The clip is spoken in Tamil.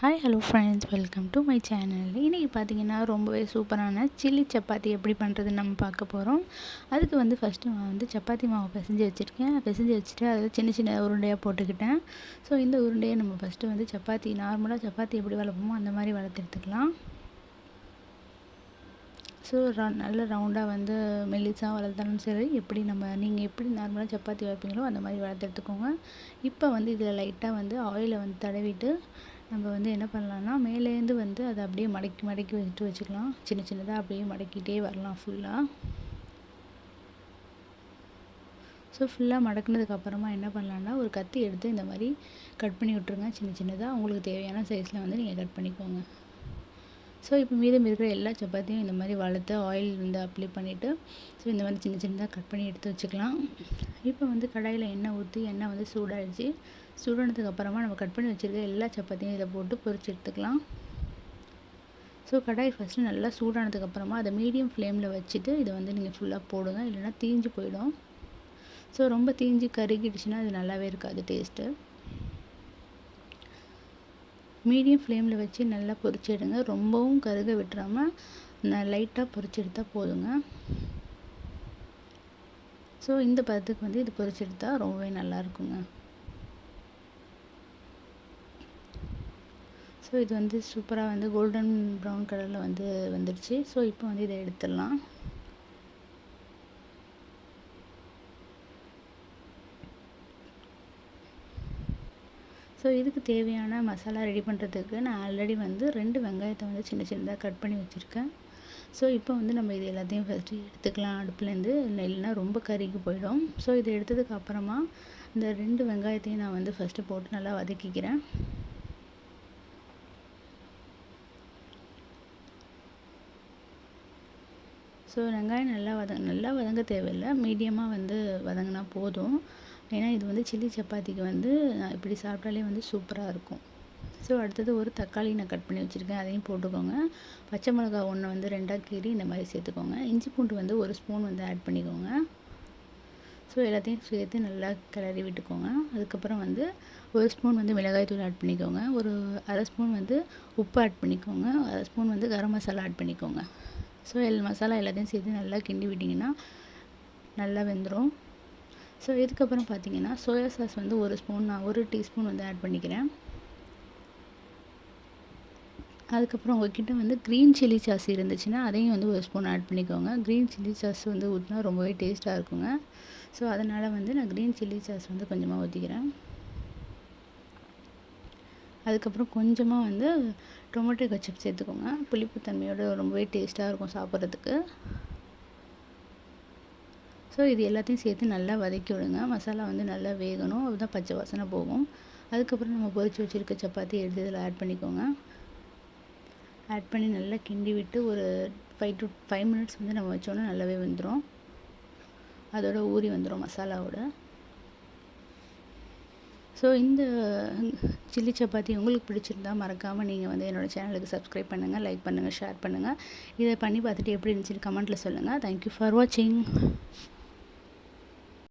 Hi hello friends welcome to my channel இன்றைக்கி பார்த்தீங்கன்னா ரொம்பவே சூப்பரான சில்லி சப்பாத்தி எப்படி பண்ணுறதுன்னு நம்ம பார்க்க போகிறோம் அதுக்கு வந்து ஃபஸ்ட்டு நான் வந்து சப்பாத்தி மாவு பிசைஞ்சு வச்சுருக்கேன். பிசைஞ்சு வச்சுட்டு அதில் சின்ன சின்ன உருண்டையாக போட்டுக்கிட்டேன். ஸோ இந்த உருண்டையை நம்ம ஃபஸ்ட்டு வந்து சப்பாத்தி நார்மலாக சப்பாத்தி எப்படி வளர்ப்போமோ அந்த மாதிரி வளர்த்து எடுத்துக்கலாம் ஸோ நல்ல ரவுண்டாக வந்து மெல்லிசாக வளர்த்தாலும் சரி எப்படி நம்ம நீங்கள் எப்படி நார்மலாக சப்பாத்தி வைப்பீங்களோ அந்த மாதிரி வளர்த்து எடுத்துக்கோங்க இப்போ வந்து இதில் லைட்டாக வந்து ஆயிலை வந்து தடவிட்டு நம்ம வந்து என்ன பண்ணலான்னா மேலேருந்து வந்து அதை அப்படியே மடக்கி மடக்கி வச்சுட்டு வச்சுக்கலாம். சின்ன சின்னதாக அப்படியே மடக்கிட்டே வரலாம் ஃபுல்லாக ஸோ ஃபுல்லாக மடக்குனதுக்கப்புறமா என்ன பண்ணலான்னா ஒரு கத்தி எடுத்து இந்த மாதிரி கட் பண்ணி விட்ருங்க சின்ன சின்னதாக உங்களுக்கு தேவையான சைஸில் வந்து நீங்கள் கட் பண்ணிக்கோங்க. ஸோ இப்போ மீதம் இருக்கிற எல்லா சப்பாத்தியும் இந்த மாதிரி வளர்த்து ஆயில் வந்து அப்ளை பண்ணிவிட்டு ஸோ இந்த மாதிரி சின்ன சின்னதாக கட் பண்ணி எடுத்து வச்சுக்கலாம். இப்போ வந்து கடாயில் எண்ணெய் ஊற்றி எண்ணெய் வந்து சூடாகிடுச்சு சூடானதுக்கு அப்புறமா நம்ம கட் பண்ணி வச்சுருக்க எல்லா சப்பாத்தியும் இதை போட்டு பொரிச்சு எடுத்துக்கலாம். ஸோ கடாய் ஃபஸ்ட்டு நல்லா சூடானதுக்கப்புறமா அதை மீடியம் ஃப்ளேமில் வச்சுட்டு இதை வந்து நீங்கள் ஃபுல்லாக போடுங்க. இல்லைனா தீஞ்சு போயிடும். ஸோ ரொம்ப தீஞ்சு கருகிடுச்சுன்னா அது நல்லாவே இருக்காது டேஸ்ட்டு மீடியம் ஃப்ளேமில் வச்சு நல்லா பொரிச்சுடுங்க ரொம்பவும் கருக விட்டுறாமல் லைட்டாக பொரிச்சு எடுத்தால் போதுங்க. ஸோ இந்த பதத்துக்கு வந்து இது பொரிச்செடுத்தால் ரொம்பவே நல்லா இருக்குங்க. ஸோ இது வந்து சூப்பராக வந்து கோல்டன் ப்ரௌன் கலரில் வந்து வந்துடுச்சு ஸோ இப்போ வந்து இதை எடுத்துடலாம். ஸோ இதுக்கு தேவையான மசாலா ரெடி பண்ணுறதுக்கு நான் ஆல்ரெடி வந்து ரெண்டு வெங்காயத்தை வந்து சின்ன சின்னதாக கட் பண்ணி வச்சுருக்கேன். ஸோ இப்போ வந்து நம்ம இது எல்லாத்தையும் ஃபஸ்ட்டு எடுத்துக்கலாம். அடுப்புலேருந்து இல்லைன்னா ரொம்ப கறிக்கு போயிடும். ஸோ இதை எடுத்ததுக்கு அப்புறமா இந்த ரெண்டு வெங்காயத்தையும் நான் வந்து ஃபஸ்ட்டு போட்டு நல்லா வதக்கிக்கிறேன். ஸோ வெங்காயம் நல்லா வத நல்லா வதங்க தேவையில்லை. மீடியமாக வந்து வதங்கினா போதும். ஏன்னா இது வந்து சில்லி சப்பாத்திக்கு வந்து இப்படி சாப்பிட்டாலே வந்து சூப்பராக இருக்கும். ஸோ அடுத்தது ஒரு தக்காளி நான் கட் பண்ணி வச்சுருக்கேன். அதையும் போட்டுக்கோங்க. பச்சை மிளகா ஒன்று வந்து ரெண்டாக கீறி இந்த மாதிரி சேர்த்துக்கோங்க. இஞ்சி பூண்டு வந்து ஒரு ஸ்பூன் வந்து ஆட் பண்ணிக்கோங்க. ஸோ எல்லாத்தையும் சேர்த்து நல்லா கிளறி விட்டுக்கோங்க. அதுக்கப்புறம் வந்து ஒரு ஸ்பூன் வந்து மிளகாய் தூள் ஆட் பண்ணிக்கோங்க. ஒரு அரை ஸ்பூன் வந்து உப்பு ஆட் பண்ணிக்கோங்க. அரை ஸ்பூன் வந்து கரம் மசாலா ஆட் பண்ணிக்கோங்க. ஸோ எல் மசாலா எல்லாத்தையும் சேர்த்து நல்லா கிண்டி விட்டிங்கன்னா நல்லா வெந்துடும் ஸோ இதுக்கப்புறம் பார்த்தீங்கன்னா சோயா சாஸ் வந்து ஒரு ஸ்பூன் நான் ஒரு டீஸ்பூன் வந்து ஆட் பண்ணிக்கிறேன். அதுக்கப்புறம் உங்ககிட்ட வந்து க்ரீன் சில்லி சாஸ் இருந்துச்சுன்னா அதையும் வந்து ஒரு ஸ்பூன் ஆட் பண்ணிக்கோங்க. க்ரீன் சில்லி சாஸ் வந்து ஊற்றினா ரொம்பவே டேஸ்ட்டாக இருக்குங்க. ஸோ அதனால் வந்து நான் க்ரீன் சில்லி சாஸ் வந்து கொஞ்சமாக ஊற்றிக்கிறேன் அதுக்கப்புறம் கொஞ்சமாக வந்து டொமேட்டோ கச்சப் சேர்த்துக்கோங்க. புளிப்பு தன்மையோட ரொம்பவே டேஸ்ட்டாக இருக்கும் சாப்பிட்றதுக்கு. ஸோ இது எல்லாத்தையும் சேர்த்து நல்லா வதக்கி விடுங்க. மசாலா வந்து நல்லா வேகணும். அதுதான் பச்சை வாசனை போகும். அதுக்கப்புறம் நம்ம பொறிச்சு வச்சுருக்க சப்பாத்தி எடுத்து இதில் ஆட் பண்ணிக்கோங்க. ஆட் பண்ணி நல்லா கிண்டி விட்டு ஒரு ஃபைவ் டு ஃபைவ் மினிட்ஸ் வந்து நம்ம வச்சோன்னா நல்லாவே வந்துடும் அதோட ஊறி வந்துடும் மசாலாவோட. ஸோ இந்த சில்லி சப்பாத்தி உங்களுக்கு பிடிச்சிருந்தா மறக்காமல் நீங்கள் வந்து என்னோடய சேனலுக்கு சப்ஸ்கிரைப் பண்ணுங்கள் லைக் பண்ணுங்கள் ஷேர் பண்ணுங்கள் இதை பண்ணி பார்த்துட்டு எப்படி இருந்துச்சுன்னு கமெண்ட்டில் சொல்லுங்கள் தேங்க்யூ ஃபார் வாட்சிங்